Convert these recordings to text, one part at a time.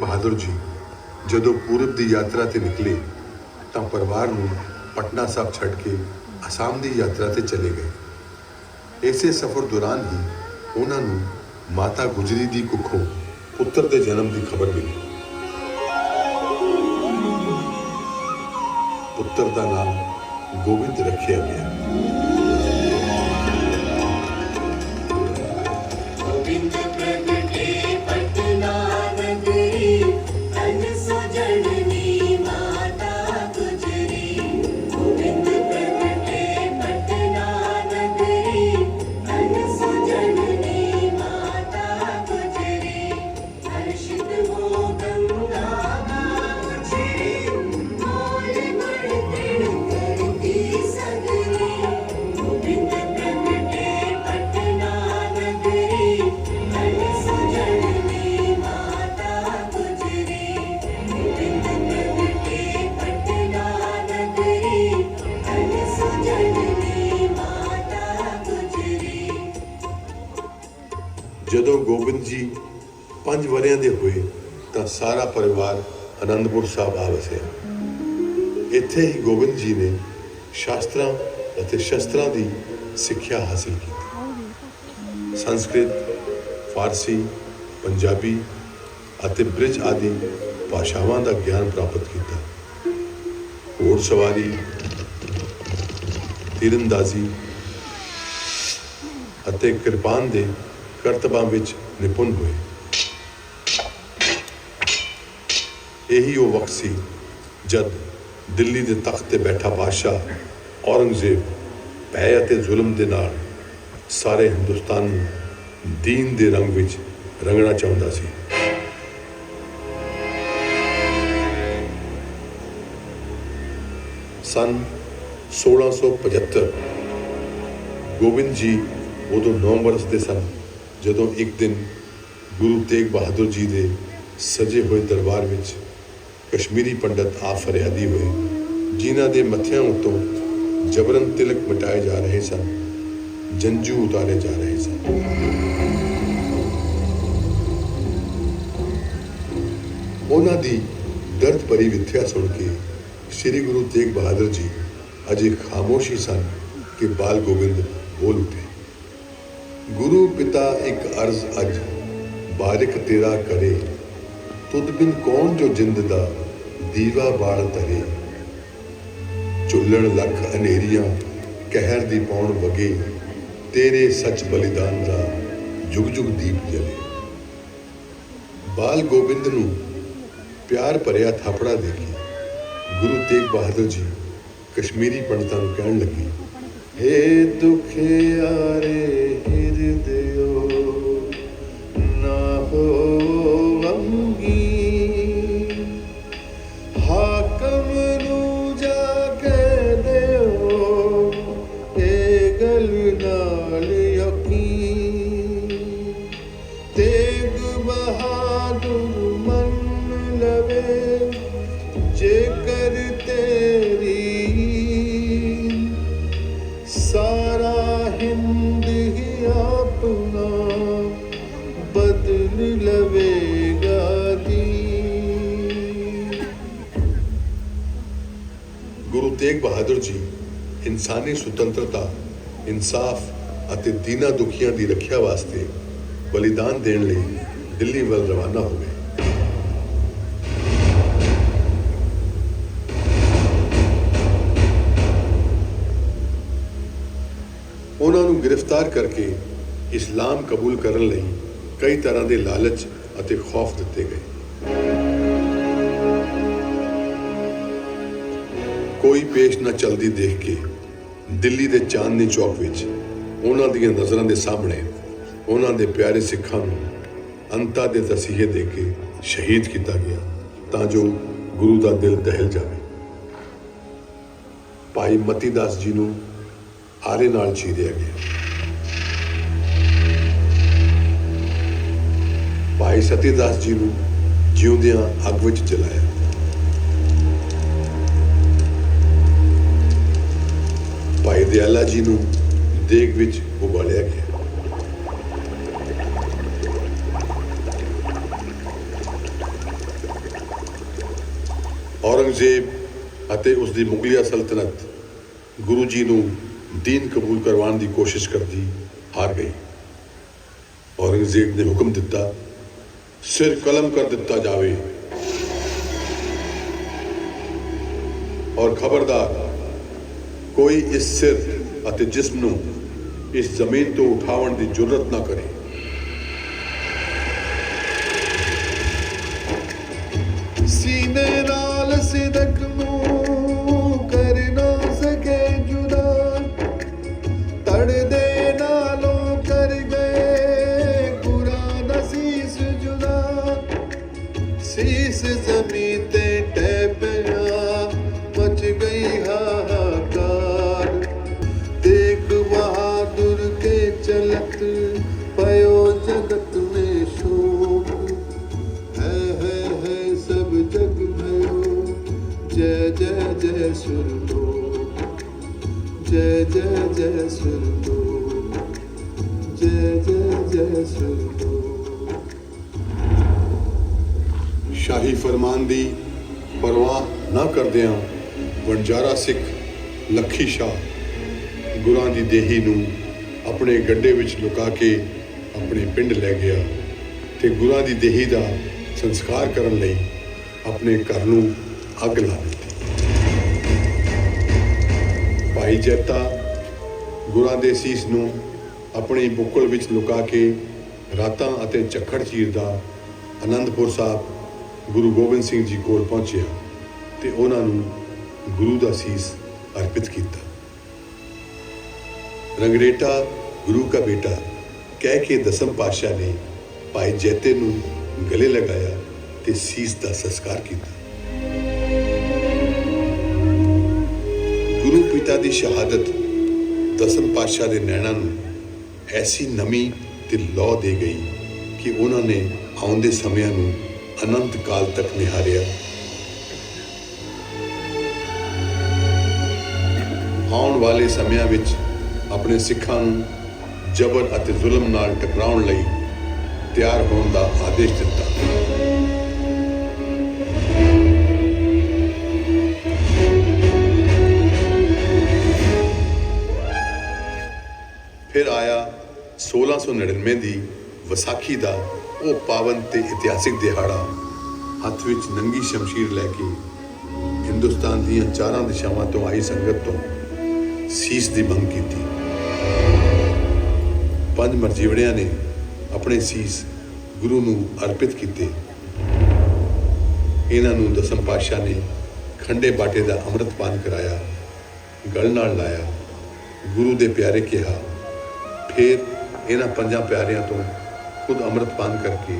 ਬਹਾਦਰ ਜੀ, ਜਦੋਂ ਪੂਰਬ ਦੀ ਯਾਤਰਾ ਤੇ ਨਿਕਲੇ, ਤਾਂ ਪਰਿਵਾਰ ਨੂੰ ਪਟਨਾ ਸਾਹਿਬ ਛੱਡ ਕੇ ਅਸਾਮ ਦੀ ਯਾਤਰਾ ਤੇ ਚਲੇ ਗਏ। ਇਸੇ ਸਫ਼ਰ ਦੌਰਾਨ ਹੀ ਉਹਨਾਂ ਨੂੰ ਮਾਤਾ ਗੁਜਰੀ ਦੀ ਕੁੱਖੋਂ ਪੁੱਤਰ ਦੇ ਜਨਮ ਦੀ ਖਬਰ ਮਿਲੀ। ਪੁੱਤਰ ਦਾ ਨਾਮ ਗੋਬਿੰਦ ਰੱਖਿਆ ਗਿਆ। 5 ਵਰਿਆਂ ਦੇ ਹੋਏ ਤਾਂ ਸਾਰਾ ਪਰਿਵਾਰ ਆਨੰਦਪੁਰ ਸਾਹਿਬ ਆ ਵਸਿਆ। ਇੱਥੇ ਹੀ ਗੋਬਿੰਦ ਜੀ ਨੇ ਸ਼ਾਸਤਰਾਂ ਅਤੇ ਸ਼ਸਤਰਾਂ ਦੀ ਸਿੱਖਿਆ ਹਾਸਲ ਕੀਤੀ। ਸੰਸਕ੍ਰਿਤ, ਫਾਰਸੀ, ਪੰਜਾਬੀ ਅਤੇ ਬ੍ਰਿਜ ਆਦਿ ਭਾਸ਼ਾਵਾਂ ਦਾ ਗਿਆਨ ਪ੍ਰਾਪਤ ਕੀਤਾ। ਘੋੜਸਵਾਰੀ ਤੀਰੰਦਾਜ਼ੀ ਅਤੇ ਕਿਰਪਾਨ ਦੇ ਕਰਤਬਾਂ ਵਿੱਚ ਨਿਪੁੰਨ ਹੋਏ। ਇਹੀ ਉਹ ਵਕਤ ਸੀ ਜਦ ਦਿੱਲੀ ਦੇ ਤਖਤ ਤੇ ਬੈਠਾ ਬਾਦਸ਼ਾਹ ਔਰੰਗਜ਼ੇਬ ਭੈ ਅਤੇ ਜ਼ੁਲਮ ਦੇ ਨਾਲ ਸਾਰੇ ਹਿੰਦੁਸਤਾਨ ਨੂੰ ਦੀਨ ਦੇ ਰੰਗ ਵਿੱਚ ਰੰਗਣਾ ਚਾਹੁੰਦਾ ਸੀ। ਸਨ 1675 ਗੋਬਿੰਦ ਜੀ ਉਦੋਂ 9 ਵਰਸ ਦੇ ਸਨ, ਜਦੋਂ ਇੱਕ ਦਿਨ ਗੁਰੂ ਤੇਗ ਬਹਾਦਰ ਜੀ ਦੇ ਸਜੇ ਹੋਏ ਦਰਬਾਰ ਵਿੱਚ ਕਸ਼ਮੀਰੀ ਪੰਡਤ ਆ ਫਰਿਆਦੀ ਹੋਏ, ਜਿਨ੍ਹਾਂ ਦੇ ਮੱਥਿਆਂ ਉੱਤੋਂ ਜਬਰਨ ਤਿਲਕ ਮਿਟਾਏ ਜਾ ਰਹੇ ਸਨ, ਜੰਜੂ ਉਤਾਰੇ ਜਾ ਰਹੇ ਸਨ। ਉਹਨਾਂ ਦੀ ਦਰਦ ਭਰੀ ਵਿਥਿਆ ਸੁਣ ਕੇ ਸ੍ਰੀ ਗੁਰੂ ਤੇਗ ਬਹਾਦਰ ਜੀ ਅਜੇ ਖਾਮੋਸ਼ੀ ਸਨ ਕਿ ਬਾਲ ਗੋਬਿੰਦ ਬੋਲ ਉਠੇ। ਗੁਰੂ ਪਿਤਾ ਇੱਕ ਅਰਜ਼ ਅੱਜ, ਬਾਰਿਕ ਤੇਰਾ ਕਰੇ। ਤੁਧ ਬਿਨ ਕੌਣ ਜੋ ਜਿੰਦ ਦਾ ਦੀਵਾ ਬਾਲ ਧਰੇ। ਚੁੱਲਣ ਲੱਖ ਹਨੇਰੀਆਂ, ਕਹਿਰ ਦੀ ਪੌਣ ਵਗੇ। ਤੇਰੇ ਸੱਚ ਬਲੀਦਾਨ ਦਾ ਜੁਗ ਜੁਗ ਦੀਪ ਜਲੇ। ਬਾਲ ਗੋਬਿੰਦ ਨੂੰ ਪਿਆਰ ਭਰਿਆ ਥਾਪੜਾ ਦੇ ਕੇ, ਗੁਰੂ ਤੇਗ ਬਹਾਦਰ ਜੀ ਕਸ਼ਮੀਰੀ ਪੰਡਤਾਂ ਨੂੰ ਕਹਿਣ ਲੱਗੇ, ਹੇ ਦੁਖਿਆਰੇ ਹਿਰਦਿਓ ਗੱਲ ਨਾਲ ਯਕੀਨ ਤੇਗ ਬਹਾਦਰ ਮੰਨ ਲਵੇ ਜੇਕਰ ਤੇਰੀ ਸਾਰਾ ਹਿੰਦ ਹੀ ਆਪਣਾ ਬਦਲ ਲਵੇਗਾ ਦੀ ਗੁਰੂ ਤੇਗ ਬਹਾਦਰ ਜੀ ਇਨਸਾਨੀ ਸੁਤੰਤਰਤਾ ਇਨਸਾਫ ਅਤੇ ਦੀਨਾ ਦੁਖੀਆਂ ਦੀ ਰੱਖਿਆ ਵਾਸਤੇ ਬਲੀਦਾਨ ਦੇਣ ਲਈ ਦਿੱਲੀ ਵੱਲ ਰਵਾਨਾ ਹੋ ਗਏ। ਉਹਨਾਂ ਨੂੰ ਗ੍ਰਿਫਤਾਰ ਕਰਕੇ ਇਸਲਾਮ ਕਬੂਲ ਕਰਨ ਲਈ ਕਈ ਤਰ੍ਹਾਂ ਦੇ ਲਾਲਚ ਅਤੇ ਖੌਫ ਦਿੱਤੇ ਗਏ। ਕੋਈ ਪੇਸ਼ ਨਾ ਚਲਦੀ ਦੇਖ ਕੇ ਦਿੱਲੀ ਦੇ ਚਾਂਦਨੀ ਚੌਕ ਵਿੱਚ ਉਹਨਾਂ ਦੀਆਂ ਨਜ਼ਰਾਂ ਦੇ ਸਾਹਮਣੇ ਉਹਨਾਂ ਦੇ ਪਿਆਰੇ ਸਿੱਖਾਂ ਨੂੰ ਅੰਤਾ ਦੇ ਤਸੀਹੇ ਦੇ ਕੇ ਸ਼ਹੀਦ ਕੀਤਾ ਗਿਆ ਤਾਂ ਜੋ ਗੁਰੂ ਦਾ ਦਿਲ ਦਹਿਲ ਜਾਵੇ। ਭਾਈ ਮਤੀ ਦਾਸ ਜੀ ਨੂੰ ਆਰੇ ਨਾਲ ਚੀਰਿਆ ਗਿਆ। ਭਾਈ ਸਤੀ ਦਾਸ ਜੀ ਨੂੰ ਜਿਉਂਦਿਆਂ ਅੱਗ ਵਿੱਚ ਜਲਾਇਆ। ਭਾਈ ਦਿਆਲਾ ਜੀ ਨੂੰ ਦੇਗ ਵਿੱਚ ਉਬਾਲਿਆ ਗਿਆ। ਔਰੰਗਜ਼ੇਬ ਅਤੇ ਉਸ ਦੀ ਮੁਗਲਿਆ ਸਲਤਨਤ ਗੁਰੂ ਜੀ ਨੂੰ ਦੀਨ ਕਬੂਲ ਕਰਵਾਉਣ ਦੀ ਕੋਸ਼ਿਸ਼ ਕਰਦੀ ਹਾਰ ਗਈ। ਔਰੰਗਜ਼ੇਬ ਨੇ ਹੁਕਮ ਦਿੱਤਾ, ਸਿਰ ਕਲਮ ਕਰ ਦਿੱਤਾ ਜਾਵੇ। ਔਰ ਖਬਰਦਾਰ ਕੋਈ ਇਸ ਸਿਰ ਅਤੇ ਜਿਸਮ ਨੂੰ ਇਸ ਜ਼ਮੀਨ ਤੋਂ ਉਠਾਉਣ ਦੀ ਜੁਰਤ ਨਾ ਕਰੇ। ਪਰਵਾਹ ਨਾ ਕਰਦਿਆਂ ਵਣਜਾਰਾ ਸਿੱਖ ਲੱਖੀ ਸ਼ਾਹ ਗੁਰਾਂ ਦੀ ਦੇਹੀ ਨੂੰ ਆਪਣੇ ਗੱਡੇ ਵਿੱਚ ਲੁਕਾ ਕੇ ਆਪਣੇ ਪਿੰਡ ਲੈ ਗਿਆ ਤੇ ਗੁਰਾਂ ਦੀ ਦੇਹੀ ਦਾ ਸੰਸਕਾਰ ਕਰਨ ਲਈ ਆਪਣੇ ਘਰ ਨੂੰ ਅੱਗ ਲਾ ਦਿੱਤੀ। ਭਾਈ ਜੈਤਾ ਗੁਰਾਂ ਦੇ ਸੀਸ ਨੂੰ ਆਪਣੀ ਬੁੱਕਲ ਵਿੱਚ ਲੁਕਾ ਕੇ ਰਾਤਾਂ ਅਤੇ ਚੱਖੜ ਚੀਰ ਦਾ ਅਨੰਦਪੁਰ ਸਾਹਿਬ ਗੁਰੂ ਗੋਬਿੰਦ ਸਿੰਘ ਜੀ ਕੋਲ ਪਹੁੰਚਿਆ ਤੇ ਉਹਨਾਂ ਨੂੰ ਗੁਰੂ ਦਾ ਸੀਸ ਅਰਪਿਤ ਕੀਤਾ। ਰੰਗਰੇਟਾ ਗੁਰੂ ਦਾ ਬੇਟਾ ਕਹਿ ਕੇ ਦਸਮ ਪਾਤਸ਼ਾਹ ਨੇ ਭਾਈ ਜੈਤੇ ਨੂੰ ਗਲੇ ਲਗਾਇਆ ਤੇ ਸੀਸ ਦਾ ਸੰਸਕਾਰ ਕੀਤਾ। ਗੁਰੂ ਪਿਤਾ ਦੀ ਸ਼ਹਾਦਤ ਦਸਮ ਪਾਤਸ਼ਾਹ ਦੇ ਨੈਣਾਂ ਨੂੰ ਐਸੀ ਨਮੀ ਤੇ ਲੌ ਦੇ ਗਈ ਕਿ ਉਹਨਾਂ ਨੇ ਆਉਂਦੇ ਸਮਿਆਂ ਨੂੰ ਅਨੰਤ ਕਾਲ ਤੱਕ ਨਿਹਾਰਿਆ। ਆਉਣ ਵਾਲੇ ਸਮਿਆਂ ਵਿੱਚ ਆਪਣੇ ਸਿੱਖਾਂ ਨੂੰ ਜ਼ਬਰ ਅਤੇ ਜ਼ੁਲਮ ਨਾਲ ਟਕਰਾਉਣ ਲਈ ਤਿਆਰ ਹੋਣ ਦਾ ਆਦੇਸ਼ ਦਿੱਤਾ। ਫਿਰ ਆਇਆ 1699 ਦੀ ਵਿਸਾਖੀ ਦਾ ਉਹ ਪਾਵਨ ਤੇ ਇਤਿਹਾਸਿਕ ਦਿਹਾੜਾ ਹੱਥ ਵਿੱਚ ਨੰਗੀ ਸ਼ਮਸ਼ੀਰ ਲੈ ਕੇ ਹਿੰਦੁਸਤਾਨ ਦੀਆਂ ਚਾਰਾਂ ਦਿਸ਼ਾਵਾਂ ਤੋਂ ਆਈ ਸੰਗਤ ਤੋਂ ਸੀਸ ਦੀ ਮੰਗ ਕੀਤੀ। ਪੰਜ ਮਰਜੀਵੜਿਆਂ ਨੇ ਆਪਣੇ ਸੀਸ ਗੁਰੂ ਨੂੰ ਅਰਪਿਤ ਕੀਤੇ। ਇਹਨਾਂ ਨੂੰ ਦਸਮ ਪਾਤਸ਼ਾਹ ਨੇ ਖੰਡੇ ਬਾਟੇ ਦਾ ਅੰਮ੍ਰਿਤਪਾਨ ਕਰਾਇਆ, ਗਲ ਨਾਲ ਲਾਇਆ। ਗੁਰੂ ਦੇ ਪਿਆਰੇ ਕਿਹਾ, ਫਿਰ ਇਹਨਾਂ ਪੰਜਾਂ ਪਿਆਰਿਆਂ ਤੋਂ ਖੁਦ ਅੰਮ੍ਰਿਤ ਕਰਕੇ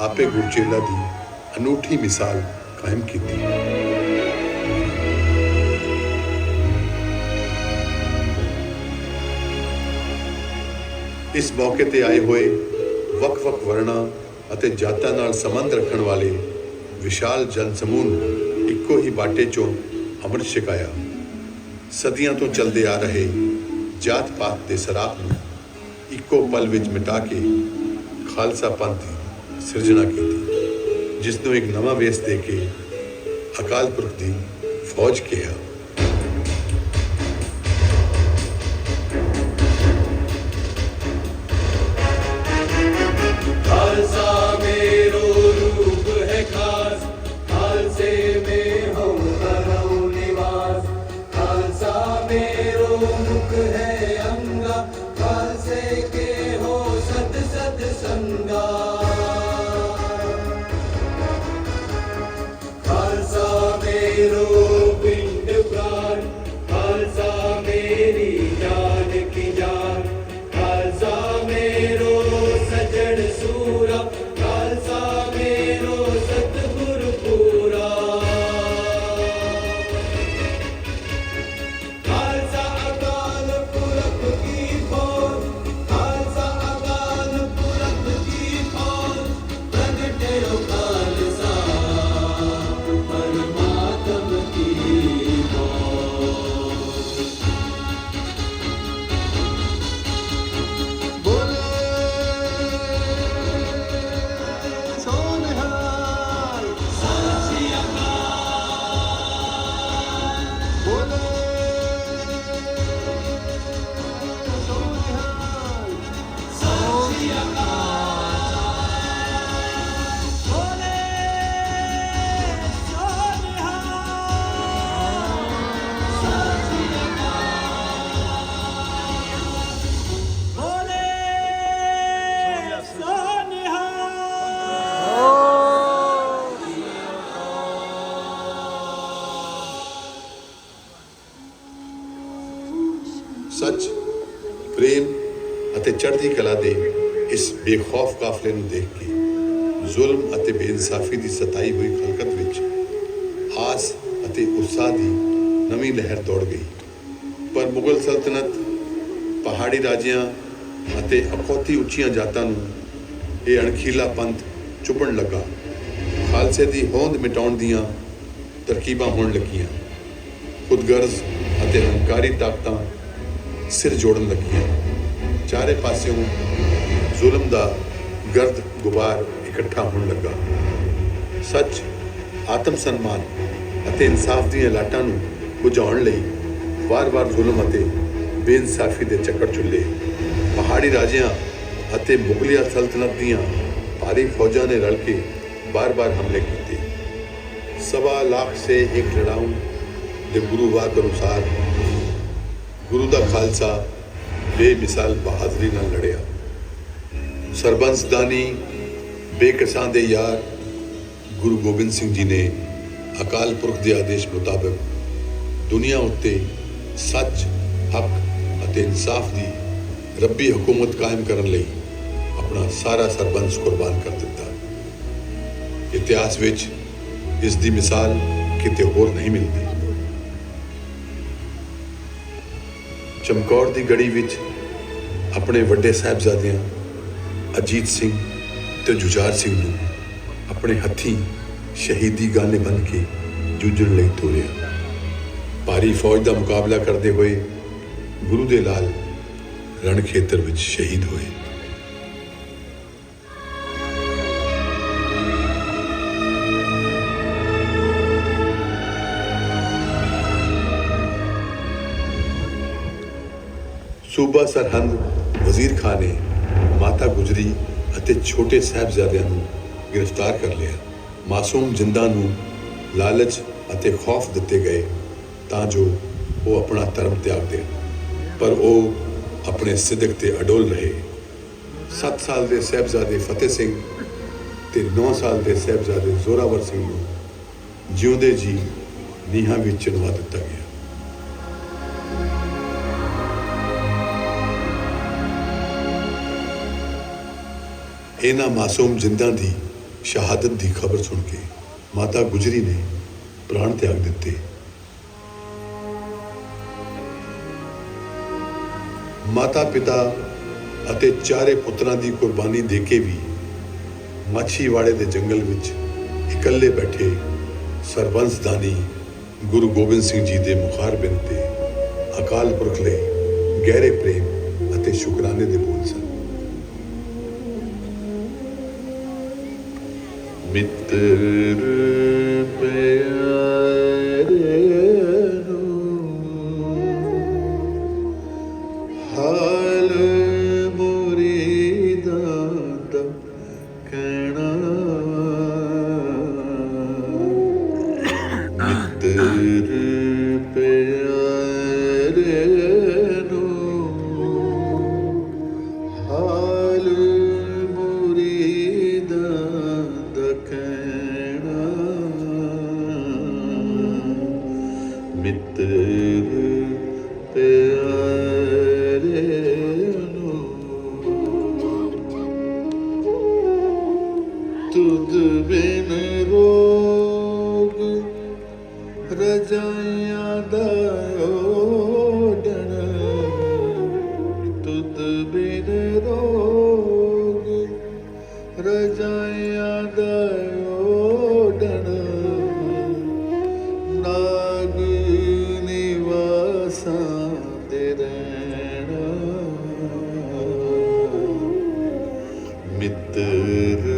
ਆਪੇ ਗੁਰਚੇਲਾ ਦੀ ਅਨੂਠੀ ਮਿਸਾਲ ਕਾਇਮ ਕੀਤੀ। ਇਸ ਮੌਕੇ ਤੇ ਆਏ ਹੋਏ ਵੱਖ-ਵੱਖ ਵਰਣਾਂ ਅਤੇ ਜਾਤਾਂ ਨਾਲ ਸੰਬੰਧ ਰੱਖਣ ਵਾਲੇ ਵਿਸ਼ਾਲ ਜਨ ਸਮੂਹ ਨੂੰ ਇੱਕੋ ਹੀ ਬਾਟੇ ਚੋਂ ਅੰਮ੍ਰਿਤ ਛਕਾਇਆ। ਸਦੀਆਂ ਤੋਂ ਚੱਲਦੇ ਆ ਰਹੇ ਜਾਤ ਪਾਤ ਦੇ ਸਰਾਪ ਨੂੰ ਇੱਕੋ ਪਲ ਵਿੱਚ ਮਿਟਾ ਕੇ ਖਾਲਸਾ ਪੰਥ ਦੀ ਸਿਰਜਣਾ ਕੀਤੀ ਜਿਸ ਨੂੰ ਇੱਕ ਨਵਾਂ ਵੇਸ ਦੇ ਕੇ ਅਕਾਲ ਪੁਰਖ ਦੀ ਫੌਜ ਕਿਹਾ। ਸੱਚ, ਪ੍ਰੇਮ ਅਤੇ ਚੜ੍ਹਦੀ ਕਲਾ ਦੇ ਇਸ ਬੇਖੌਫ ਕਾਫਲੇ ਨੂੰ ਦੇਖ ਕੇ ਜ਼ੁਲਮ ਅਤੇ ਬੇਇਨਸਾਫੀ ਦੀ ਸਤਾਈ ਹੋਈ ਖਲਕਤ ਵਿੱਚ ਆਸ ਅਤੇ ਉਤਸ਼ਾਹ ਦੀ ਨਵੀਂ ਲਹਿਰ ਦੌੜ ਗਈ। ਪਰ ਮੁਗਲ ਸਲਤਨਤ, ਪਹਾੜੀ ਰਾਜਿਆਂ ਅਤੇ ਅਖੌਤੀ ਉੱਚੀਆਂ ਜਾਤਾਂ ਨੂੰ ਇਹ ਅਣਖੀਲਾ ਪੰਥ ਚੁਭਣ ਲੱਗਾ। ਖਾਲਸੇ ਦੀ ਹੋਂਦ ਮਿਟਾਉਣ ਦੀਆਂ ਤਰਕੀਬਾਂ ਹੋਣ ਲੱਗੀਆਂ। ਖੁਦਗਰਜ਼ ਅਤੇ ਹੰਕਾਰੀ ਤਾਕਤਾਂ ਸਿਰ ਜੋੜਨ ਲੱਗੀਆਂ ਚਾਰੇ ਪਾਸਿਓਂ ਜ਼ੁਲਮ ਦਾ ਗਰਦ ਗੁਬਾਰ ਇਕੱਠਾ ਹੋਣ ਲੱਗਾ। ਸੱਚ, ਆਤਮ ਸਨਮਾਨ ਅਤੇ ਇਨਸਾਫ ਦੀਆਂ ਲਾਟਾਂ ਨੂੰ ਬੁਝਾਉਣ ਲਈ ਵਾਰ-ਵਾਰ ਜ਼ੁਲਮ ਅਤੇ ਬੇਇਨਸਾਫੀ ਦੇ ਚੱਕਰ ਚੁੱਲੇ। ਪਹਾੜੀ ਰਾਜਿਆਂ ਅਤੇ ਮੁਗਲਿਆ ਸਲਤਨਤ ਦੀਆਂ ਭਾਰੀ ਫੌਜਾਂ ਨੇ ਰਲ ਕੇ ਬਾਰ-ਬਾਰ ਹਮਲੇ ਕੀਤੇ। ਸਵਾ ਲੱਖ ਸੇ ਇੱਕ ਲੜਾਊ ਦੇ ਗੁਰੂ ਵਾਕ ਅਨੁਸਾਰ ਗੁਰੂ ਦਾ ਖਾਲਸਾ ਬੇਮਿਸਾਲ ਬਹਾਦਰੀ ਨਾਲ ਲੜਿਆ। ਸਰਬੰਸਦਾਨੀ ਬੇਕਸਾਂ ਦੇ ਯਾਰ ਗੁਰੂ ਗੋਬਿੰਦ ਸਿੰਘ ਜੀ ਨੇ ਅਕਾਲ ਪੁਰਖ ਦੇ ਆਦੇਸ਼ ਮੁਤਾਬਕ ਦੁਨੀਆ ਉੱਤੇ ਸੱਚ, ਹੱਕ ਅਤੇ ਇਨਸਾਫ ਦੀ ਰੱਬੀ ਹਕੂਮਤ ਕਾਇਮ ਕਰਨ ਲਈ ਆਪਣਾ ਸਾਰਾ ਸਰਬੰਸ ਕੁਰਬਾਨ ਕਰ ਦਿੱਤਾ। ਇਤਿਹਾਸ ਵਿੱਚ ਇਸ ਦੀ ਮਿਸਾਲ ਕਿਤੇ ਹੋਰ ਨਹੀਂ ਮਿਲਦੀ। ਚਮਕੌਰ ਦੀ ਗੜੀ ਵਿੱਚ ਆਪਣੇ ਵੱਡੇ ਸਾਹਿਬਜ਼ਾਦਿਆਂ ਅਜੀਤ ਸਿੰਘ ਤੇ ਜੁਝਾਰ ਸਿੰਘ ਨੂੰ ਆਪਣੇ ਹੱਥੀਂ ਸ਼ਹੀਦੀ ਗਾਨੇ ਬਣ ਕੇ ਜੂਝਣ ਲਈ ਤੋਰਿਆ। ਭਾਰੀ ਫੌਜ ਦਾ ਮੁਕਾਬਲਾ ਕਰਦੇ ਹੋਏ ਗੁਰੂ ਦੇ ਲਾਲ ਰਣ ਖੇਤਰ ਵਿੱਚ ਸ਼ਹੀਦ ਹੋਏ। ਸੂਬਾ ਸਰਹੰਦ ਵਜ਼ੀਰ ਖਾਨ ਨੇ ਮਾਤਾ ਗੁਜਰੀ ਅਤੇ ਛੋਟੇ ਸਾਹਿਬਜ਼ਾਦਿਆਂ ਨੂੰ ਗ੍ਰਿਫਤਾਰ ਕਰ ਲਿਆ। ਮਾਸੂਮ ਜਿੰਦਾਂ ਨੂੰ ਲਾਲਚ ਅਤੇ ਖੌਫ ਦਿੱਤੇ ਗਏ, ਤਾਂ ਜੋ ਉਹ ਆਪਣਾ ਧਰਮ ਤਿਆਗ ਦੇਣ। ਪਰ ਉਹ ਆਪਣੇ ਸਿੱਧਕ ਤੇ ਅਡੋਲ ਰਹੇ। 7 ਸਾਲ ਦੇ ਸਾਹਿਬਜ਼ਾਦੇ ਫਤਿਹ ਸਿੰਘ ਤੇ 9 ਸਾਲ ਦੇ ਸਾਹਿਬਜ਼ਾਦੇ ਜ਼ੋਰਾਵਰ ਸਿੰਘ ਨੂੰ ਜਿਉਂਦੇ ਜੀ ਨੀਹਾਂ ਵਿੱਚ ਚਿਣਵਾ ਦਿੱਤਾ ਗਿਆ। ਇਹਨਾਂ ਮਾਸੂਮ ਜਿੰਦਾਂ ਦੀ ਸ਼ਹਾਦਤ ਦੀ ਖਬਰ ਸੁਣ ਕੇ ਮਾਤਾ ਗੁਜਰੀ ਨੇ ਪ੍ਰਾਣ ਤਿਆਗ ਦਿੱਤੇ। ਮਾਤਾ ਪਿਤਾ ਅਤੇ ਚਾਰੇ ਪੁੱਤਰਾਂ ਦੀ ਕੁਰਬਾਨੀ ਦੇ ਕੇ ਵੀ ਮਾਛੀਵਾੜੇ ਦੇ ਜੰਗਲ ਵਿੱਚ ਇਕੱਲੇ ਬੈਠੇ ਸਰਬੰਸ ਦਾਨੀ ਗੁਰੂ ਗੋਬਿੰਦ ਸਿੰਘ ਜੀ ਦੇ ਮੁਖਾਰ ਬਿੰਦ ਤੇ ਅਕਾਲ ਪੁਰਖ ਲਈ ਗਹਿਰੇ ਪ੍ਰੇਮ ਅਤੇ ਸ਼ੁਕਰਾਨੇ ਦੇ ਬੋਲ ਸਨ। ਮਿੱਤਰ ਤੁਧ ਬਿਨ ਰੋਗ ਰਜਾਈਆਂ ਦਾ ਤੁਧ ਬਿਨ ਰੋਗ ਰਜਾਇਆ ਦਾ ਨਾਗ ਨਿਵਾਸਾਂ ਦੇ ਰਹਿਣਾ। ਮਿੱਤਰ